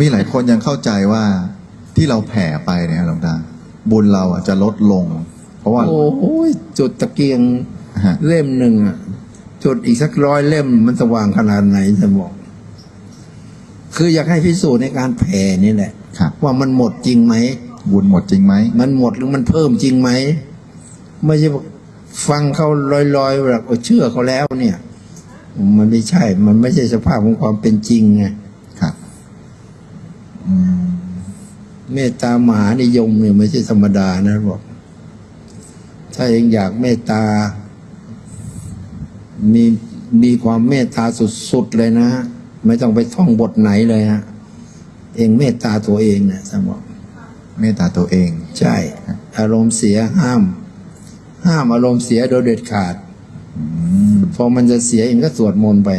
มีหลายคนยังเข้าใจว่าที่เราแผ่ไปเนี่ยหลวงตาบุญเราอะจะลดลง เพราะว่าโอ้โหจุดตะเกียงฮะเล่มหนึ่งอะจุดอีกสักร้อยเล่มมันสว่างขนาดไหนจะบอก คืออยากให้พิสูจน์ในการแผ่นี่แหละครับว่ามันหมดจริงไหมบุญหมดจริงไหมมันหมดหรือมันเพิ่มจริงไหมไม่ใช่บอกฟังเขาลอยๆแบบเออเชื่อเขาแล้วเนี่ย มันไม่ใช่ มันไม่ใช่สภาพของความเป็นจริงไง ครับ อืม เมตตามหานิยมเนี่ยไม่ใช่ธรรมดานะบอก ถ้าเองอยากเมตตา มีมีความเมตตาสุดๆเลยนะ ไม่ต้องไปท่องบทไหนเลยฮะเองเมตตาตัวเองนะสมบอกเมตตาตัวเอง ใช่ อารมณ์เสียห้าม ห้ามอารมณ์เสียโดยเด็ดขาดอพอมันจะเสียเองก็สวดมนต์ไป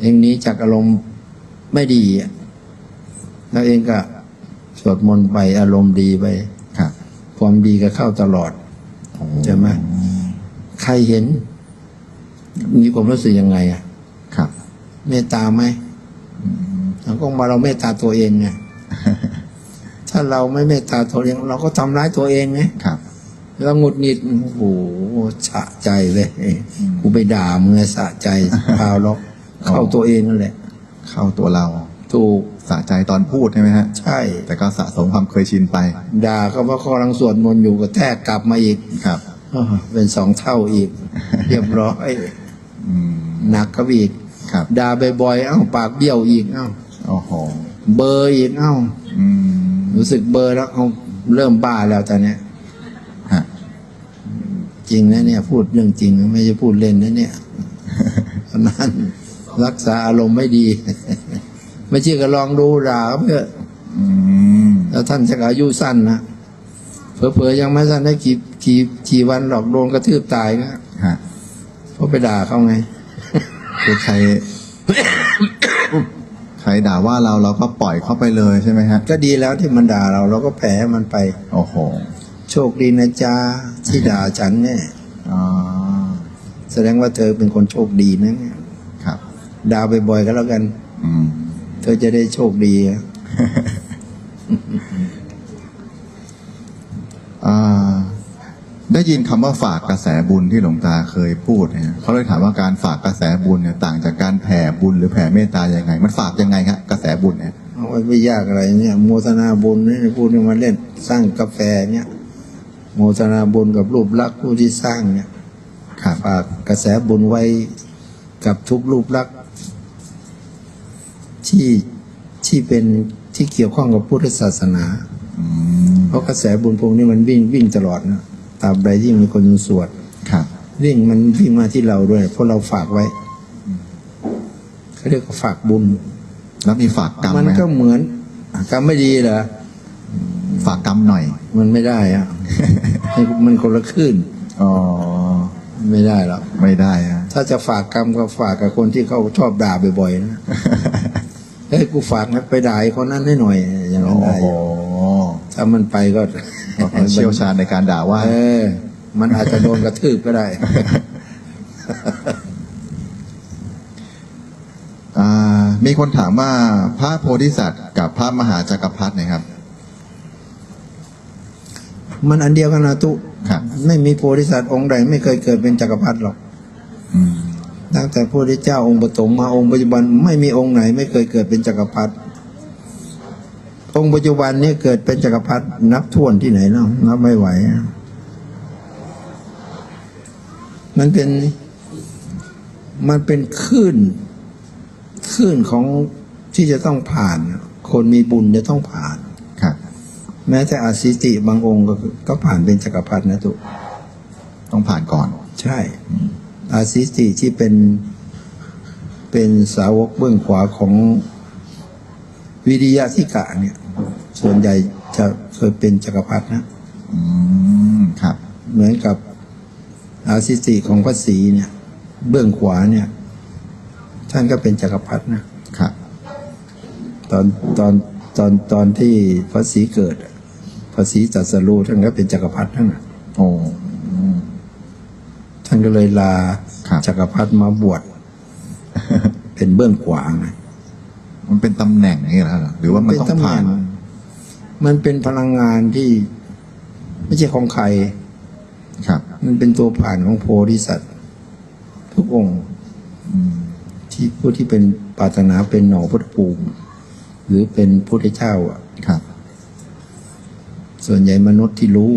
เองนี้จากอารมณ์ไม่ดีอะ แล้วเองก็สวดมนต์ไปอารมณ์ดีไปครับความดีก็เข้าตลอดโอ้ใช่ไหมใครเห็น มีความรู้สึกยังไงอะครับ เมตตาไหมเราก็มาเราเมตตาตัวเองไงถ้าเราไม่เมตตาตัวเอง เราก็ทำร้ายตัวเองไงครับแล้วหงุดหงิดโอ้โหสะใจเลยกูไปด่ามึงไงสะใจพาวล็อกเข้าตัวเองนั่นแหละ เข้าตัวเรา ถูก สะใจตอนพูดใช่ไหมฮะ ใช่ แต่ก็สะสมความเคยชินไป ด่าก็ว่าเขากำลังสวดมนต์อยู่ก็แทกกลับมาอีกครับอ้าวเป็นสองเท่าอีก เรียบร้อยอืมหนักก็อีกครับด่าบ่อยๆเอ้าปากเบี้ยวอีกเอ้าโอ้โหเบอร์อีกเอ้าอืมรู้สึกเบอร์แล้วเอาเริ่มบ้าแล้วตอนเนี้ยฮะจริงนะเนี่ย พูดเรื่องจริงนะไม่ใช่พูดเล่นนะเนี่ยเพราะนั้นรักษาอารมณ์ไม่ดี ไม่เชื่อก็ลองดูด่าเขาเพื่อะอืมแล้วท่านจะอายุสั้นนะเผลอๆยังไม่สั้นได้กี่กี่กี่วันหรอกโดนกระทืบตายนะฮะเพราะไปด่าเขาไงคือใครใครด่าว่าเราเราก็ปล่อยเข้าไปเลยใช่ไหมฮะ ก็ดีแล้วที่มันด่าเราเราก็แผลมันไป โอ้โห โชคดีนะจ๊ะที่ด่าฉันเนี่ยอ่าแสดงว่าเธอเป็นคนโชคดีนะเนี่ยครับ ด่าบ่อยๆก็แล้วกัน อืมเธอจะได้โชคดีอะอ่าได้ยินคำว่าฝากกระแสบุญที่หลวงตาเคยพูดเนี่ยเขาเลยถามว่าการฝากกระแสบุญเนี่ยต่างจากการแผ่บุญหรือแผ่เมตตายังไง มันฝากยังไงครับกระแสบุญเนี่ยเอาไว้ไม่ยากอะไรเนี่ยโมทนาบุญนี่พูดมาเล่นสร้างกาแฟเนี่ยโมทนาบุญกับรูปลักษณ์ผู้ที่สร้างเนี่ยครับฝากกระแสบุญไว้กับทุกรูปลักษณ์ ที่ที่เป็นที่เกี่ยวข้องกับพุทธศาสนาอืมเพราะกระแสบุญพวกนี้มันวิ่งวิ่งตลอดนะตราบใดที่มีคนสวดครับวิ่งมันวิ่งมาที่เราด้วย เพราะเราฝากไว้เขาเรียกว่าฝากบุญ แล้วมีฝากกรรมมันไหมคก็รับเหมือนกรรมไม่ดีเหรอฝากกรรมหน่อย มันไม่ได้อะมันคนละคลื่นอ๋อไม่ได้หรอกไม่ได้ฮะถ้าจะฝากกรรมก็ฝากกับคนที่เขาชอบด่าบ่อยๆนะ เฮ้ยกูฝากนะไปด่าไอ้คนนั้นให้หน่อยอย่างนั้นโอ้ได้โหถ้ามันไปก็ เชี่ยวชาญในการด่าว่า เออ มันอาจจะโดนกระทืบก็ได้อ่ามีคนถามว่าพระโพธิสัตว์กับพระมหาจักรพรรดิเนะครับ มันอันเดียวกันนะตุครับไม่มีโพธิสัตว์องค์ใดไม่เคยเกิดเป็นจักรพรรดิหรอกอืม ตั้งแต่พระพุทธเจ้าองค์ปฐมมาองค์ปัจจุบันไม่มีองค์ไหน ไม่เคยเกิดเป็นจักรพรรดิองค์ปัจจุบันนี้เกิดเป็นจักรพรรดินับท่วนที่ไหนเนาะนับไม่ไหวอะมันเป็นมันเป็นคลื่นคลื่นของที่จะต้องผ่าน คนมีบุญจะต้องผ่านครับแม้แต่อาสิติบางองค์ก็ก็ผ่านเป็นจักรพรรดินะทุกต้องผ่านก่อน ใช่ อาซิสติที่เป็นเป็นสาวกเบื้องขวาของวิริยะทิกะเนี่ย ส่วนใหญ่จะเคยเป็นจักรพรรดินะอืมครับ เหมือนกับอาซิสติของพระศรีเนี่ย เบื้องขวาเนี่ย ท่านก็เป็นจักรพรรดินะครับ ตอนตอนตอนตอนที่พระศรีเกิดอะพระศรีตรัสรู้ท่านก็เป็นจักรพรรดินั่นน่ะโอ้อืมท่านก็เลยลาครับจักรพรรดิมาบวชเป็นเบื้องขวาไงมันเป็นตำแหน่งอย่างเงี้ยเหรอหรือว่ามันเป็นต้องตำแหผ่าน่นงมันเป็นพลังงานที่ไม่ใช่ของใคร ครับ มันเป็นตัวผ่านของโพธิสัตว์ทุกองค์ที่ผู้ที่เป็นปรารถนาเป็นหนอพุทธภูมิหรือเป็นพุทธเจ้าอะครับ ส่วนใหญ่มนุษย์ที่รู้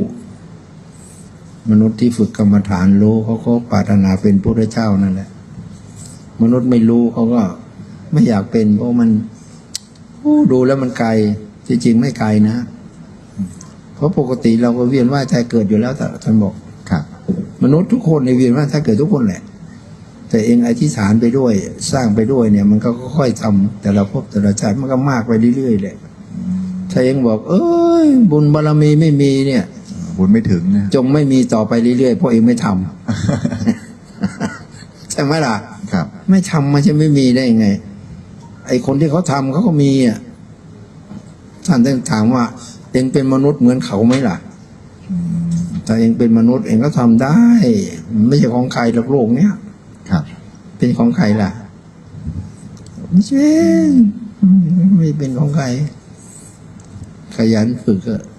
มนุษย์ที่ฝึกกรรมฐานรู้เขาก็ปรารถนาเป็นพุทธเจ้านั่นแหละ มนุษย์ไม่รู้เขาก็ไม่อยากเป็น เพราะมันโอ้ดูแล้วมันไกลที่จริงไม่ไกลนะ เพราะปกติเราก็เวียนว่ายใจเกิดอยู่แล้วแต่ท่านบอกครับ มนุษย์ทุกคนในเวียนว่ายใจเกิดทุกคนแหละ แต่เองอธิษฐานไปด้วย สร้างไปด้วยเนี่ย มันก็ค่อยๆทำแต่ละภพแต่ละชาติมันก็มากไปเรื่อยๆแหละถ้าเองบอก เอ้ย บุญบารมีไม่มีเนี่ย บุญไม่ถึงนะจงไม่มีต่อไปเรื่อยๆเพราะเองไม่ทำใช่ไหมล่ะครับ ไม่ทำมันจะไม่มีได้ยังไง ไอคนที่เขาทำเขาก็มีอะท่านต้องถามว่าเองเป็นมนุษย์เหมือนเขาไหมล่ะถ้าเองเป็นมนุษย์เองก็ทำได้ ไม่ใช่ของใครหรอกโลกเนี้ยครับ เป็นของใครล่ะไม่ใช่ไม่เป็นของใครขยันฝึกอะเ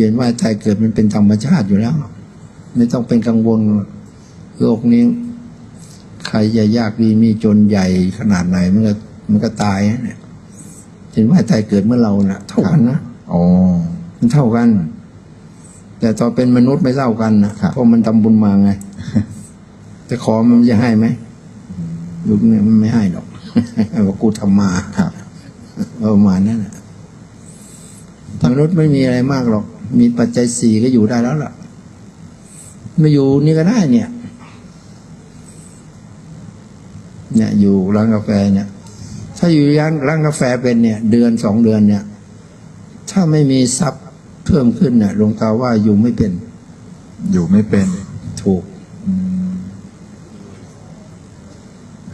วียนว่ายตายเกิดมันเป็นธรรมชาติอยู่แล้ว ไม่ต้องเป็นกังวลโลกนี้ ใครจะยากดีมีจนใหญ่ขนาดไหนมันก็มันก็ตายนะเนี่ยเห็นว่าตายเกิดเมื่อเรานะ่ะ เท่ากันนะโอ้มันเท่ากัน แต่ตอนเป็นมนุษย์ไม่เท่ากันนะครับเพราะมันทำบุญมาไงแต่ขอมันจะให้ไหมยุคนี้มันไม่ให้หรอกว่ากูทำมาครับประมาณนั้นแหละมนุษย์ไม่มีอะไรมากหรอก มีปัจจัยสี่ก็อยู่ได้แล้วล่ะ ไม่อยู่นี่ก็ได้เนี่ย เนี่ย อยู่ร้านกาแฟเนี่ย ถ้าอยู่ร้านร้านกาแฟเป็นเนี่ย เดือนสองเดือนเนี่ย ถ้าไม่มีทรัพย์เพิ่มขึ้นเนี่ยหลวงตาว่าอยู่ไม่เป็น อยู่ไม่เป็น ถูก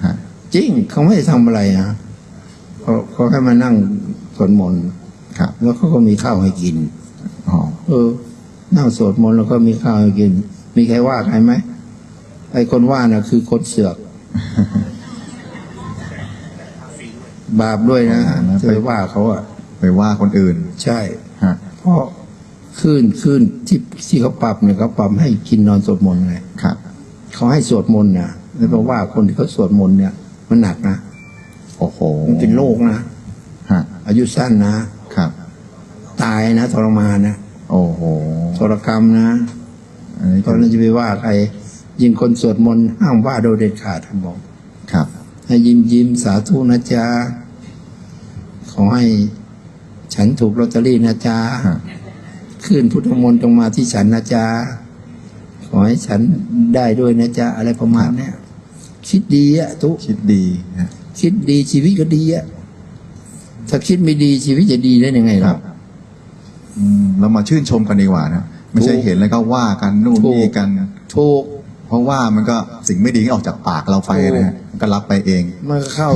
ฮะจริงเขาไม่ได้ทำอะไรนะเขาเขาแค่มานั่งสวดมนต์ครับแล้วเขาก็มีข้าวให้กินอ๋อ เออนั่งสวดมนต์แล้วก็มีข้าวให้กิน มีใครว่าใครไหมไอ้คนว่าน่ะ คือคนเสือก บาปด้วยนะจะไปว่าเขาอะ ไปว่าคนอื่น ใช่ฮะเพราะขึ้นขึ้นที่ที่เขาปรับเนี่ยเขาปรับให้กินนอนสวดมนต์ไงครับเขาให้สวดมนต์นะแล้วก็ว่าคนที่เขาสวดมนต์เนี่ย มันหนักนะโอ้โหมันเป็นโรคนะฮะอายุสั้นนะครับ ตายนะทรมานนะ โอ้โหทรกรรมนะอันนี้ตก็อนนั้นจะไปว่าใคร ยิ่งคนสวดมนต์ห้ามว่าโดยเด็ดขาดท่านบอกครับ ให้ยิ้มยิ้มสาธุนะจ๊ะขอให้ฉันถูกลอตเตอรี่นะจ๊ะฮะขึ้นพุทธมนต์จงมาที่ฉันนะจ๊ะขอให้ฉันได้ด้วยนะจ๊ะอะไรประมาณเนี้ยคิดดีอะทุกคิดดีฮะคิดดีชีวิตก็ดีอะถ้าคิดไม่ดีชีวิตจะดีได้ยังไงคล่ะรับอืม เรามาชื่นชมกันดีกว่านะไม่ใช่ถูกเห็นแล้วก็ว่ากันนู่นถูกนี่กันถูกเพราะว่ามันก็สิ่งไม่ดีก็ออกจากปากเราไปนะฮะมันก็รับไปเอง มันก็เข้า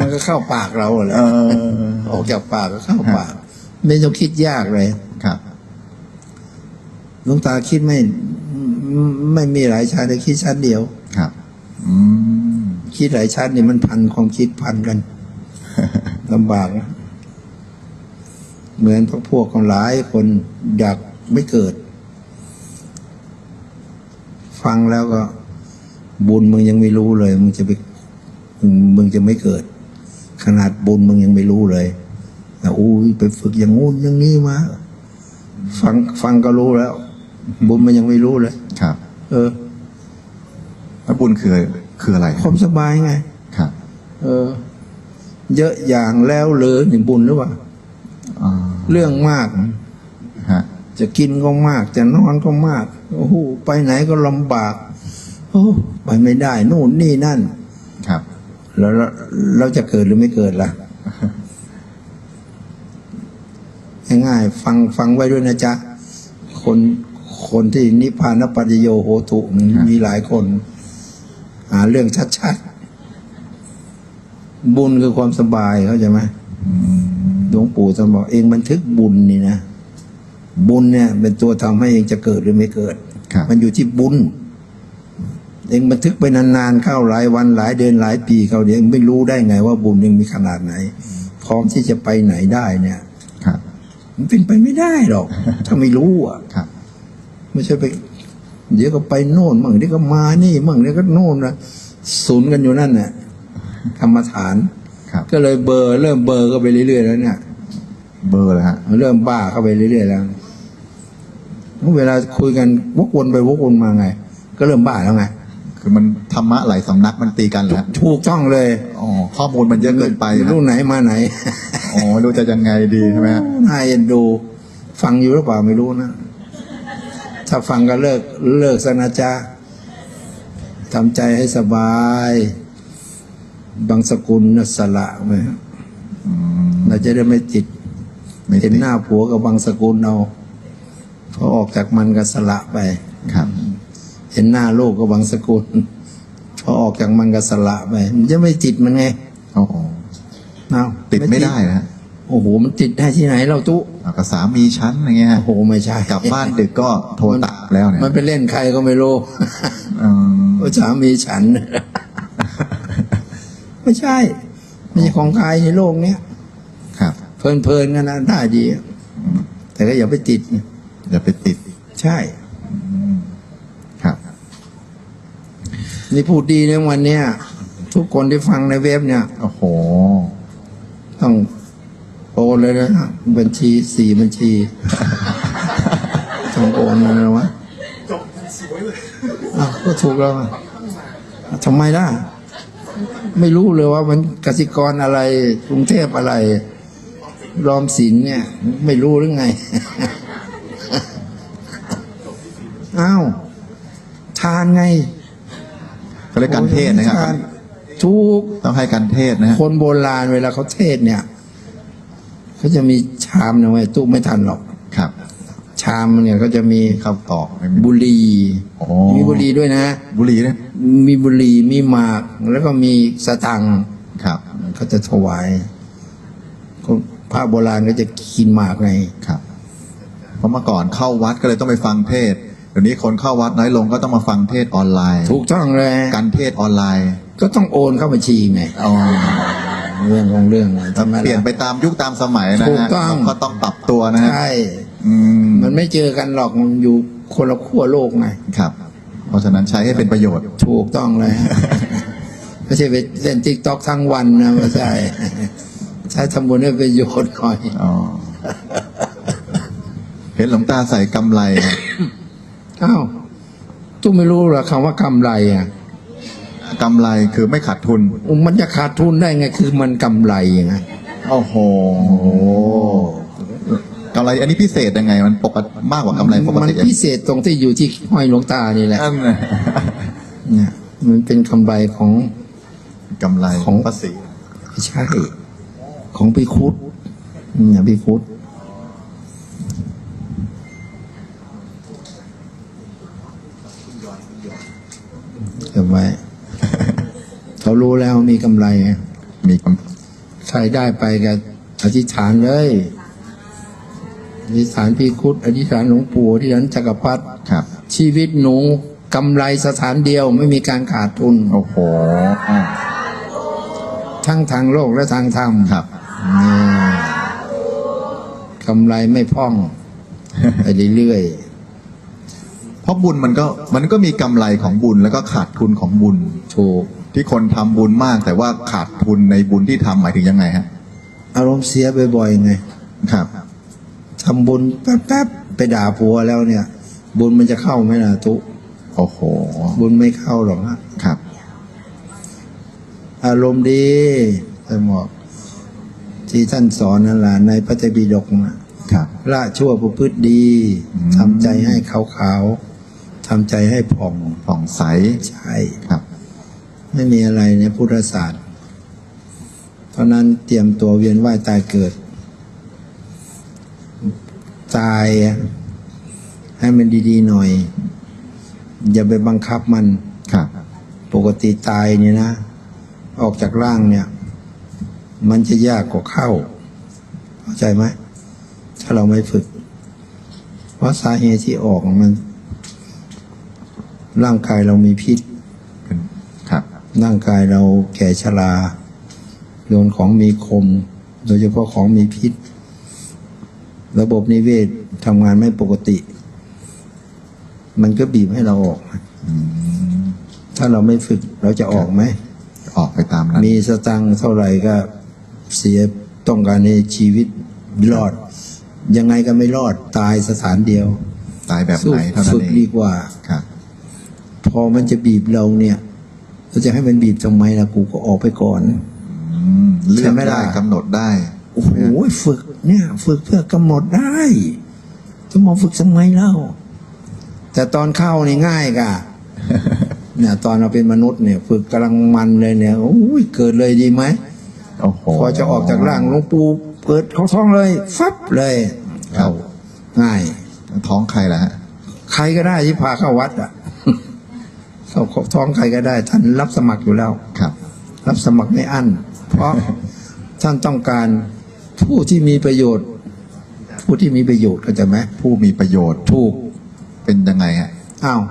มันก็เข้าปากเราแหละเออออกจากปากก็เข้าปาก ไม่ต้องคิดยากเลยครับหลวงตาคิดไม่ไม่ไม่มีหลายชั้นแต่คิดชั้นเดียวครับอืมคิดหลายชั้นนี่มันพันความคิดพันกันลำบากนะ เหมือนพวกพวกของหลายคนอยากไม่เกิด ฟังแล้วก็ บุญมึงยังไม่รู้เลย มึงจะไปมึงมึงจะไม่เกิด ขนาดบุญมึงยังไม่รู้เลยแต่อู้ยไปฝึกอย่างงู้นอย่างนี้มาฟังฟังก็รู้แล้ว บุญมันยังไม่รู้เลย ครับ เออแล้วบุญคือคืออะไรความสบายไง ครับ เออ เยอะอย่างแล้วเลยนี่บุญหรือเปล่าอ่า เรื่องมากฮะจะกินก็มาก จะนอนก็มากโอ้โหไปไหนก็ลำบากโอ้ไปไม่ได้ นู่นนี่นั่น ครับ แล้วเราเราจะเกิดหรือไม่เกิดล่ะง่ายๆฟังฟังไว้ด้วยนะจ๊ะ คนคนที่นิพพานปัจจโยโหตุมันมีหลายคนหาเรื่องชัดๆ บุญคือความสบายเข้าใจไหม หลวงปู่ท่านบอกเองบันทึกบุญนี่นะ บุญเนี่ย เป็นตัวทำให้เองจะเกิดหรือไม่เกิดครับมันอยู่ที่บุญ เองบันทึกไปนานๆเข้าหลายวันหลายเดือนหลายปีเขาเดี๋ยวเองไม่รู้ได้ไงว่าบุญยังมีขนาดไหน พร้อมที่จะไปไหนได้เนี่ยครับมันเป็นไปไม่ได้หรอก ถ้าไม่รู้อะครับไม่ใช่ไป เดี๋ยวก็ไปโน่นมั่งเดี๋ยวก็มานี่มั่งเดี๋ยวก็โน่นนะศูนย์กันอยู่นั่นน่ะกรรมฐานครับ ก็เลยเบลอร์เริ่มเบลอร์ก็ไปเรื่อยๆแล้วเนี่ย เบอร์เลยฮะเริ่มบ้าเข้าไปเรื่อยๆแล้วเวลาคุยกันวกวนไปวกวนมาไง ก็เริ่มบ้าแล้วไงคือมันธรรมะหลายสำนักมันตีกันแหล้วถูกต้องเลยอ๋อข้อมูลมันเยอะเกินไปไม่นะรู้ไหนมาไหนอ๋อไม่รู้จะยังไงดีใช่ไหมฮะน่าเอ็นดู ฟังอยู่หรือเปล่าไม่รู้นะถ้าฟังก็เลิกเลิกซะนะจ๊ะทำใจให้สบาย บางสกุลน่ะสละไปอืมเราจะได้ไม่ติดไม่เห็นติดหน้าผัวกับบางสกุลเอาพอออกจากมันก็สละไปครับ เห็นหน้าลูกกับบางสกุลพอออกจากมันก็สละไปมันจะไม่ติดมันไงโอ้โหเอาติดไม่ได้นะฮะโอ้โห มันติดได้ที่ไหนเราตุเอากับสามีชั้นอย่างเงี้ยฮะโอ้โห ไม่ใช่ กลับบ้านดึกก็โทรตามแล้วเนี่ย มันไปเล่นใครก็ไม่รู้อืมว่าสามีฉัน ไม่ใช่ ไม่ใช่ของใครในโลกเนี้ยครับ เพลินๆกันนะได้ดี แต่ก็อย่าไปติด อย่าไปติด ใช่ ครับ นี่พูดดีในวันเนี้ยทุกคนที่ฟังในเว็บเนี่ย โอ้โห ต้องโอนเลยนะบัญชีสี่บัญชีต้องโอนเลยนะวะอ้าวก็ถูกแล้วอะทำไมล่ะ ไม่รู้เลยว่ามันกสิกรอะไรกรุงเทพอะไรรอมสินเนี่ย ไม่รู้หรือไงอ้าวทานไงเขาเรียกการเทศนะครับทานทุกต้องให้การเทศนะฮะคนโบราณเวลาเขาเทศน์เนี่ยเขาจะมีชามนะไว้ยตู้ไม่ทันหรอกครับ ชามเนี่ยเขาจะมีข้าวตอกไม่มีบุหรี่อ๋อมีบุหรี่ด้วยนะ บุหรี่เนี่ยมีบุหรี่มีหมาก แล้วก็มีสตังค์ครับเขาจะถวายคนพระโบราณก็จะกินหมากไงครับเพราะเมื่อก่อนเข้าวัดก็เลยต้องไปฟังเทศน์เดี๋ยวนี้คนเข้าวัดน้อยลงก็ต้องมาฟังเทศน์ออนไลน์ ถูกต้องเลยการเทศน์ออนไลน์ ก็ต้องโอนเข้าบัญชีไงอ๋อเรื่องของเรื่องทำไมเปลี่ยนล่ะไปตามยุคตามสมัยนะถูกฮะต้องก็ต้องปรับตัวนะฮะใช่ อืมมันไม่เจอกันหรอกมันอยู่คนละขั้วโลกไงครับ เพราะฉะนั้นใช้ให้เป็นประโยชน์ ถูกต้องเลยไม่ใช่ไปเล่นติ๊กต็อกทั้งวันนะไม่ใช่ ใช้ทำบุญให้ประโยชน์หน่อยอ๋อ เห็นหลวงตาใส่กำไรครับอ้าวตู้ไม่รู้เหรอคำว่ากำไรอะ กำไรคือไม่ขาดทุน มันจะขาดทุนได้ไง คือมันกำไรไงโอ้โหกำ ไรอันนี้พิเศษยังไง มันปกติมากกว่ากำไรปกมันติยังพิเศษตรงที่อยู่ที่ห้อยหลวงตานี่แหละนั่นน่ะเนี่ยมันเป็นกำไรของกำไรของภาษีไม่ใช่ของปีคุดเนี่ยปีคุดเก็บไว้เขารู้แล้วมีกำไรไงมีกใครได้ไปก็อธิษฐานเลย อธิษฐานพี่คุดอธิษฐานหลวงปู่อธิษฐานจักรพรรดิำครับ ชีวิตหนูกำไรสถานเดียวไม่มีการขาดทุน โอ้โหอะทั้งทางโลกและทางธรรมครับนี่กำไรไม่พร่องไปเรื่อยเพราะบุญมันก็มันก็มีกำไรของบุญแล้วก็ขาดทุนของบุญ ๆถูก ที่คนทำบุญมาก แต่ว่าขาดทุนในบุญที่ทำหมายถึงยังไงฮะ อารมณ์เสียบ่อยๆไง ครับ ทำบุญแป๊บๆไปด่าผัวแล้วเนี่ย บุญมันจะเข้าไหมล่ะทุโอ้โห บุญไม่เข้าหรอกนะครับ อารมณ์ดีท่านบอกที่ท่านสอนนั่นแหละในพระไตรปิฎกนะครับละชั่วประพฤติดีอืมทำใจให้ขาวๆทำใจให้ผ่องผ่องใสใช่ครับ ไม่มีอะไรในพุทธศาสตร์ เพราะนั้นเตรียมตัวเวียนว่ายตายเกิด ตาย ให้มันดีๆหน่อย อย่าไปบังคับมันครับ ปกติตายเนี่ยนะ ออกจากร่างเนี่ย มันจะยากกว่าเข้า เข้าใจไหมถ้าเราไม่ฝึก เพราะสาเหตุที่ออกมัน ร่างกายเรามีพิษร่างกายเราแก่ชราโดนของมีคม โดยเฉพาะของมีพิษ ระบบนิเวศทำงานไม่ปกติ มันก็บีบให้เราออก ถ้าเราไม่ฝึกเราจะออกไหม ออกไปตามนั้นมีสตังค์เท่าไหร่ก็เสียต้องการในชีวิตรอด ยังไงก็ไม่รอดตายสถานเดียว ตายแบบสู้ไหนเท่านั้ฝึนกเองดีกว่าครับพอมันจะบีบเราเนี่ยเราจะให้มันบีบทำไมล่ะกูก็ออกไปก่อนอืมเลืใช่อกไหมล่ะได้กำหนดได้ โอ้โหฝึก เนี่ย ฝึกเพื่อกำหนดได้จะมาฝึกทำไมเล่า แต่ตอนเข้านี่ง่ายกะเนี่ยตอนเราเป็นมนุษย์เนี่ย ฝึกกำลังมันเลยเนี่ยโอ้ยเกิดเลยดีไหมโอ้โหพอจะออกจากร่างหลวงปู่เปิดเขาท้องเลยฟับเลยครับเข้าง่ายท้องใครล่ะฮะใครก็ได้ที่พาเข้าวัดอะเข้าท้องใครก็ได้ ท่านรับสมัครอยู่แล้วครับ รับสมัครไม่อั้นเพราะท่านต้องการ ผู้ที่มีประโยชน์ ผู้ที่มีประโยชน์เข้าใจไหมผู้มีประโยชน์ถูกเป็นยังไงฮะอ้าว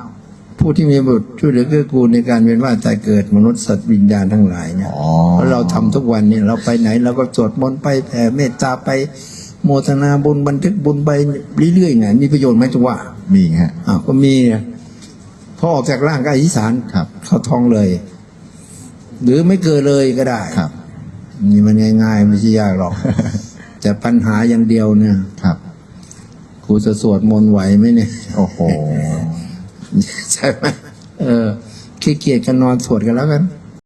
ผู้ที่มีบุตรช่วยเหลือเกื้อกูลในการเวียนว่ายตายเกิดมนุษย์สัตว์วิญญาณทั้งหลายเนี่ยอ๋อเพราะเราทำทุกวันเนี่ยเราไปไหนเราก็สวดมนต์ไปแผ่เมตตาไปโมทนาบุญบันทึกบุญไปเรื่อยๆไงมีประโยชน์ไหมจังว่า มีฮะอ้าวก็มีเนี่ยพอออกจากร่างก็อธิษฐานครับ เข้าท้องเลย หรือไม่เกิดเลยก็ได้ครับ นี่มันง่าย ๆ ไม่ใช่ยากหรอก แต่ปัญหาอย่างเดียวเนี่ยครับกูจะสวดมนต์ไหวไหมเนี่ย โอ้โห ใช่ไหมเออขี้เกียจกันนอนสวดกันแล้วกัน